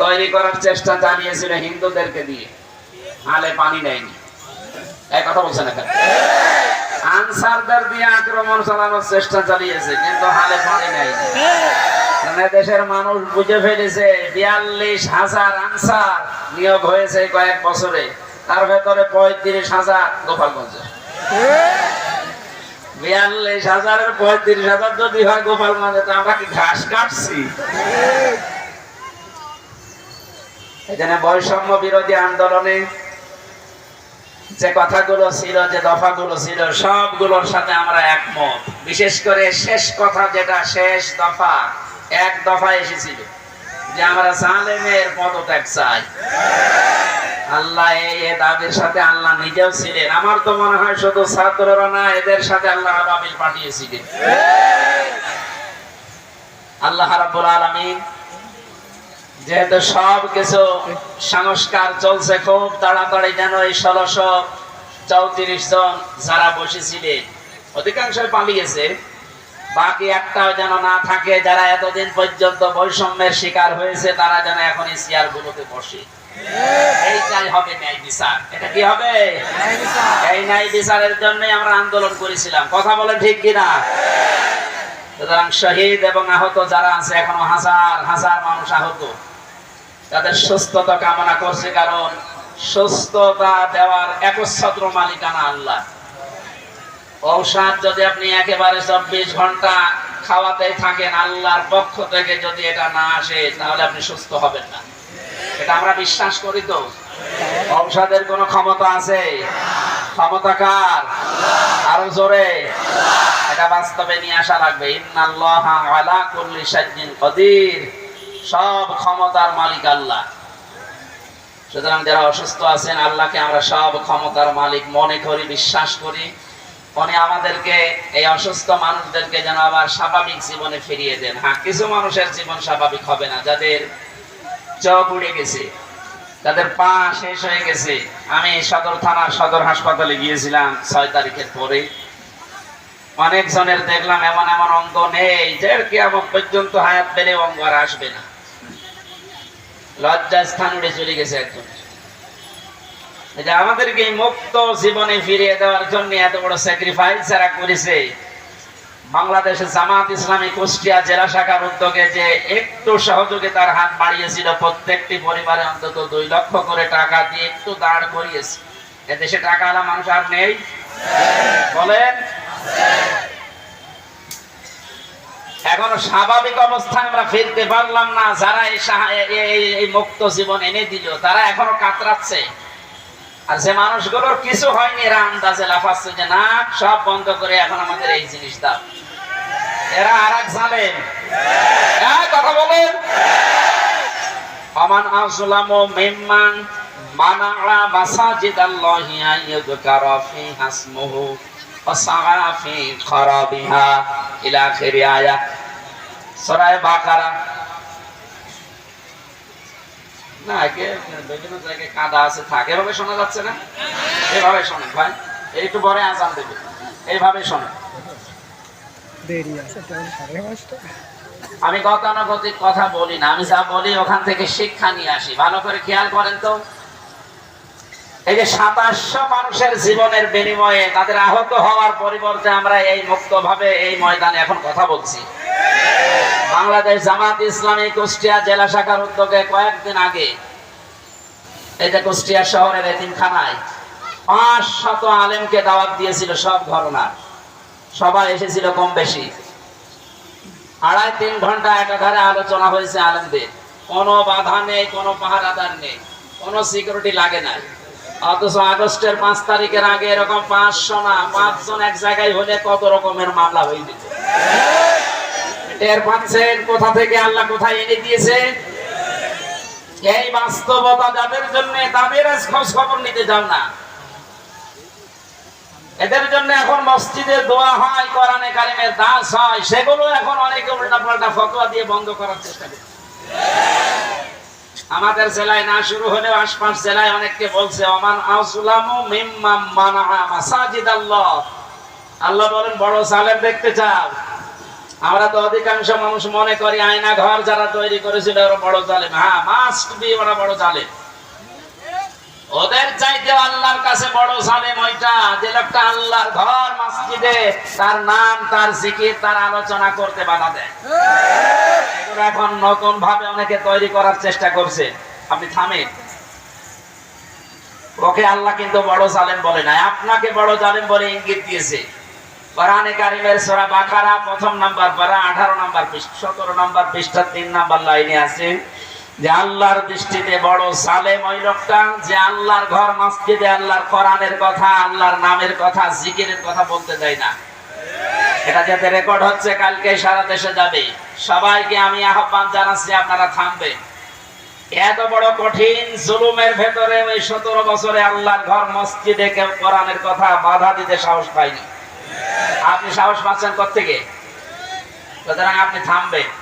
তৈরি করার চেষ্টা চালিয়েছিল হিন্দুদেরকে দিয়ে। হালে পানি নেয়নি। এক কথা বলছেন এখানে আনসারদের দিয়ে আক্রমণ চালানোর চেষ্টা চালিয়েছে, কিন্তু হালে পানি নেয়নি। মানে দেশের মানুষ বুঝে ফেলেছে, বিয়াল্লিশ হাজার আনসার নিয়োগ হয়েছে কয়েক বছরে। তার ভেতরে পঁয়ত্রিশ হাজার গোপালগঞ্জে। বিয়াল্লিশ হাজারের পঁয়ত্রিশ হাজার যদি হয় গোপালগঞ্জে, তো আমরা কি ঘাস কাটছি? এখানে বৈষম্য বিরোধী আন্দোলনে যে কথাগুলো ছিল, যে দফাগুলো ছিল, সবগুলোর সাথে আমরা একমত। বিশেষ করে শেষ কথা যেটা, শেষ দফা, এক দফা এসেছিল যে আমরা জালেমের পদত্যাগ চাই। আল্লাহ এই দাবির সাথে আল্লাহ নিজেও ছিলেন। আমার তো মনে হয় শুধু ছাত্ররা না, এদের সাথে আল্লাহ আবাবিল পাঠিয়েছিলেন। আল্লাহ রাব্বুল আলামিন যেহেতু সব কিছু সংস্কার চলছে খুব তাড়াতাড়ি যেন এই ষোলোশো চৌত্রিশ জন যারা বসেছিলেন? অধিকাংশ পালিয়েছে। বাকি একটাও যেন না থাকে যারা এতদিন পর্যন্ত বৈষম্যের শিকার হয়েছে তারা যেন এখন এই চেয়ার গুলোতে বসে। এইটাই হবে ন্যায় বিচার। এটা কি হবে? এই ন্যায় বিচারের জন্য আমরা আন্দোলন করেছিলাম। কথা বলেন ঠিক কিনা? সুতরাং শহীদ এবং আহত যারা আছে এখনও হাজার হাজার মানুষ আহত। তাদের সুস্থতা কামনা করছে, কারণ সুস্থতা দেওয়ার একচ্ছত্র মালিকানা আল্লাহ। ঔষধ যদি আপনি একেবারে চব্বিশ ঘণ্টা খাওয়াতে থাকেন, আল্লাহর পক্ষ থেকে যদি এটা না আসে, তাহলে আপনি সুস্থ হবেন না। এটা আমরা বিশ্বাস করি তো। ঔষধের কোনো ক্ষমতা আছে? ক্ষমতা কার? আরও জোরে। এটা বাস্তবে নিয়ে আসা লাগবে। ইন্নাল্লাহ আলা কুল্লি কদির। সব ক্ষমতার মালিক আল্লাহ। সুতরাং যারা অসুস্থ আছেন, আল্লাহকে আমরা সব ক্ষমতার মালিক মনে করি, বিশ্বাস করি। উনি আমাদেরকে, এই অসুস্থ মানুষদেরকে যেন আবার স্বাভাবিক জীবনে ফিরিয়ে দেন। হ্যাঁ কিছু মানুষের জীবন স্বাভাবিক হবে না। যাদের চোখ উড়ে গেছে তাদের পা শেষ হয়ে গেছে। আমি সদর থানার সদর হাসপাতালে গিয়েছিলাম ছয় তারিখের পরে। অনেক জনের দেখলাম এমন এমন অঙ্গ নেই যে কেমন পর্যন্ত হায়াত পেলে অঙ্গ আর আসবে না। লজ্জা স্থান উড়ে চলে গেছে একজন। আমাদেরকে মুক্ত জীবনে ফিরিয়ে দেওয়ার জন্য এত বড় স্যাক্রিফাইস যারা করেছে। বাংলাদেশের জামাত ইসলামী কুষ্টিয়া জেলা শাখার উদ্যোগে যে একটু সহযোগিতার হাত বাড়িয়েছিল, প্রত্যেকটি পরিবারে অন্তত দুই লক্ষ করে টাকা দিয়ে একটু দাঁড় করিয়েছে। এদেশে টাকা আলা মানুষ আর নেই? বলেন? এখনও স্বাভাবিক অবস্থায় আমরা ফিরতে পারলাম না, যারা এই মুক্ত জীবন এনে দিল, তারা এখনও কাতরাচ্ছে। আর যে মানুষগুলোর কিছু হয়নি, এরা আন্দাজে লাফাচ্ছে যে, না, সব বন্ধ করে এখন আমাদের এই জিনিস দাও। এরা আর এক জানেন হ্যাঁ কথা বলেন। অমান আসলামু মিম্মান মানাআ মাসাজিদাল্লাহি আন ইউযকারা ফিহা ইসমুহু। ওয়া সাআ ফি খারাবিহা ইলা আখিরি আয়াত বাকারা না একে বিভিন্ন জায়গায় কাদা আছে থাকে। এভাবে শোনা যাচ্ছে না? এভাবে শোনেন ভাই। একটু পরে আজান দেবে। এইভাবে শোনেন। আমি গতানুগতিক কথা বলি না। আমি যা বলি ওখান থেকে শিক্ষা নিয়ে আসি। ভালো করে খেয়াল করেন তো। এই যে সাতাশশো মানুষের জীবনের বিনিময়ে তাদের আহত হওয়ার পরিবর্তে আমরা এই মুক্ত ভাবে এই ময়দানে এখন কথা বলছি। বাংলাদেশ জামাত ইসলামী কুষ্টিয়া জেলা শাখার উদ্যোগে কয়েকদিন আগে এই যে কুষ্টিয়া শহরের এতিমখানায় পাঁচ শত আলেমকে দাওয়াত দিয়েছিল সব ঘটনা। সবাই এসেছিল কম বেশি। আড়াই তিন ঘণ্টা একাধারে আলোচনা হয়েছে আলেমদের। কোনো বাধা নেই, কোনো পাহারাদার নেই, কোনো সিকিউরিটি লাগে না অথচ আগস্টের পাঁচ তারিখের আগে এরকম পাঁচশো না, পাঁচজন এক জায়গায় হলে কত রকমের মামলা হয়ে যেত। টের পাচ্ছেন কোথা থেকে আল্লাহ কোথায় এনে দিয়েছে? এই বাস্তবতা যাদের জন্য তাদের খোঁজ খবর নিতে যাও না। এদের জন্য এখন মসজিদে দোয়া হয়, কোরআনে কারিমের দাস হয়, সেগুলো এখন অনেকে উল্টা পাল্টা ফতোয়া দিয়ে বন্ধ করার চেষ্টা করে আমাদের জেলায় না, শুরু হলেও আশপাশ জেলায় অনেককে বলছে অমান মানা আল্লাহ আল্লাহ বলেন, বড় সালেম দেখতে চাও। আমরা তো অধিকাংশ মানুষ মনে করি আয়না ঘর যারা তৈরি করেছিল, ওরা বড় জালেম। হ্যাঁ মাস্ট বি ওরা বড় জালেম। ওদের চাইতে আল্লাহর কাছে বড় জালেম ওইটা, যে লোকটা আল্লাহর ঘর, মসজিদে তার নাম, তার জিকির, তার আলোচনা করতে বাধা দেয়। এখন নতুন ভাবে অনেকে তৈরি করার চেষ্টা করছে। আপনি থামেন। ওকে আল্লাহ কিন্তু বড় জালেম বলে নাই, আপনাকে বড় জালেম বলে ইঙ্গিত দিয়েছে। কোরআনে কারিমের সূরা বাকারা প্রথম নাম্বার পারা 18 নাম্বার পৃষ্ঠা 17 নাম্বার পৃষ্ঠা 3 নাম্বার লাইনে আছে। যে আল্লাহর দৃষ্টিতে বড় সালেম ওই লোকটা, যে আল্লাহর ঘর মসজিদে আল্লাহর কোরআনের কথা, আল্লাহর নামের কথা, জিকিরের কথা বলতে দেয় না। এটা যাতে রেকর্ড হচ্ছে, কালকে সারা দেশে যাবে। সবাইকে আমি আহ্বান জানাচ্ছি, আপনারা থামবেন। এত বড় কঠিন জুলুমের ভেতরে ওই সতেরো বছরে আল্লাহর ঘর মসজিদে কেউ কোরআনের কথা বাধা দিতে সাহস পায়নি। আপনি সাহস পাচ্ছেন থেকে সুতরাং আপনি থামবেন।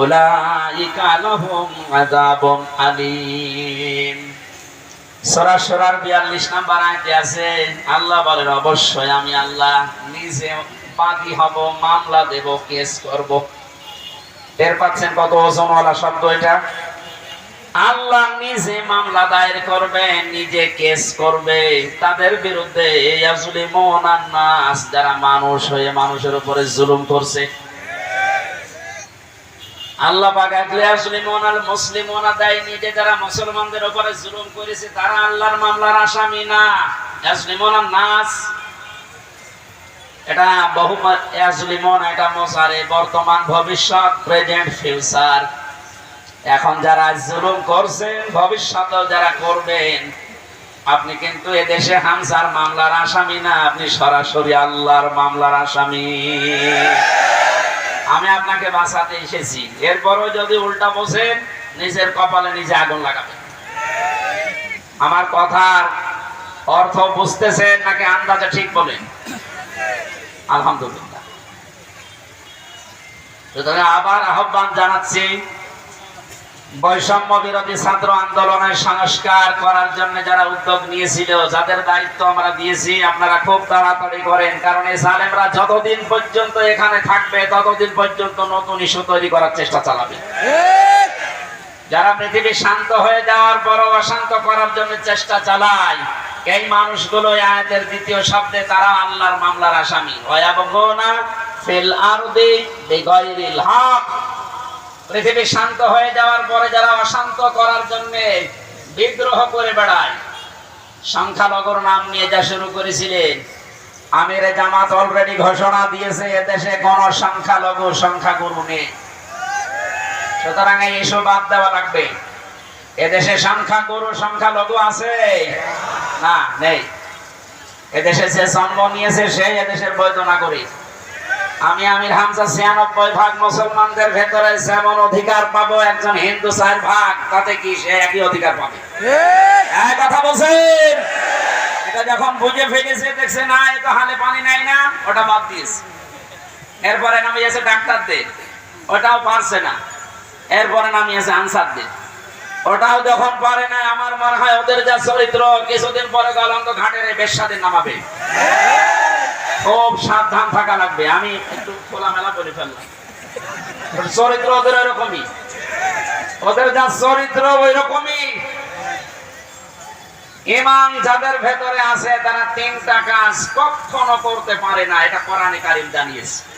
উলাইকা লাহুম আযাবুন আলীম। সূরা সূরার 42 নাম্বার আয়াতে আছে, আল্লাহ নিজে মামলা পাচ্ছেন কত ওজনওয়ালা শব্দ এটা? আল্লাহ নিজে মামলা দায়ের করবে নিজে কেস করবে। তাদের বিরুদ্ধে ইয়াজলিমুন নাস যারা মানুষ হয়ে মানুষের উপরে জুলুম করছে আল্লাহ পাক নিজে যারা মুসলমানদের উপরে জুলুম করেছে, তারা আল্লাহর মামলার আসামি না। নাস। এটা বহু এটা মোসারে। বর্তমান ভবিষ্যৎ, প্রেজেন্ট ফিউচার। এখন যারা জুলুম করছেন, ভবিষ্যতেও যারা করবেন, আপনি কিন্তু এদেশে হামসার মামলার আসামি না। আপনি সরাসরি আল্লাহর মামলার আসামি। আমি আপনাকে বাঁচাতে এসেছি। এরপরও যদি উল্টা বসেন নিজের কপালে নিজে আগুন লাগাবেন আমার কথার অর্থ বুঝতেছেন নাকি আন্দাজে ঠিক বলেন? আলহামদুলিল্লাহ। সুতরাং আবার আহ্বান জানাচ্ছি বৈষম্য বিরোধী ছাত্র আন্দোলনের সংস্কার করার জন্য যারা উদ্যোগ নিয়েছিল, যাদের দায়িত্ব আমরা দিয়েছি, আপনারা খুব তাড়াতাড়ি করেন। কারণ এই সালেমরা যতদিন পর্যন্ত এখানে থাকবে, ততদিন পর্যন্ত নতুন ইস্যু তৈরি করার চেষ্টা চালাবে। যারা পৃথিবী শান্ত হয়ে যাওয়ার পরও অশান্ত করার জন্য চেষ্টা চালায়, এই মানুষগুলো আয়াতের দ্বিতীয় শব্দে তারা আল্লাহর মামলার আসামি। ওয়াবগুনা ফিল আরদি বিগাইরিল হক। পৃথিবী শান্ত হয়ে যাওয়ার পরে যারা অশান্ত করার জন্য বিদ্রোহ করে বেড়ায়, সংখ্যালঘুর নাম নিয়ে যা শুরু করেছিলেন আমিরে জামাত অলরেডি ঘোষণা দিয়েছে, এদেশে কোন সংখ্যালঘু সংখ্যাগুরু নেই। সুতরাং এই ইস্যু বাদ দেওয়া লাগবে। এদেশে সংখ্যা সংখ্যাগুরু, সংখ্যালঘু আছে? না, নেই। এদেশে যে জন্ম নিয়েছে সেই এদেশের বৈধ নাগরিক। আমি আমির হামজা ছিয়ানব্বই ভাগ মুসলমানদের ভেতরে যেমন অধিকার পাবো একজন হিন্দু চার ভাগ তাতে কি সে একই অধিকার পাবে? কথা বলছেন? এটা যখন বুঝে ফেলেছে দেখছে না এ তো হালে পানি নাই না ওটা বাদ দিয়েছে। এরপরে নামিয়েছে ডাক্তারদের ওটাও পারছে না। এরপরে নামিয়েছে আনসারদের। ওটাও যখন পারে না আমার মনে হয় ওদের যা চরিত্র কিছুদিন পরে গলন্ত ঘাটের এই বেশ্যাদের নামাবে। খুব সাবধান থাকা লাগবে। আমি একটু খোলামেলা করে ফেললাম। চরিত্র ওদের ওইরকমই। ওদের যা চরিত্র ওইরকমই। ইমান যাদের ভেতরে আছে, তারা তিনটা কাজ কখনো করতে পারে না। এটা কোরআনে কারিম জানিয়েছে।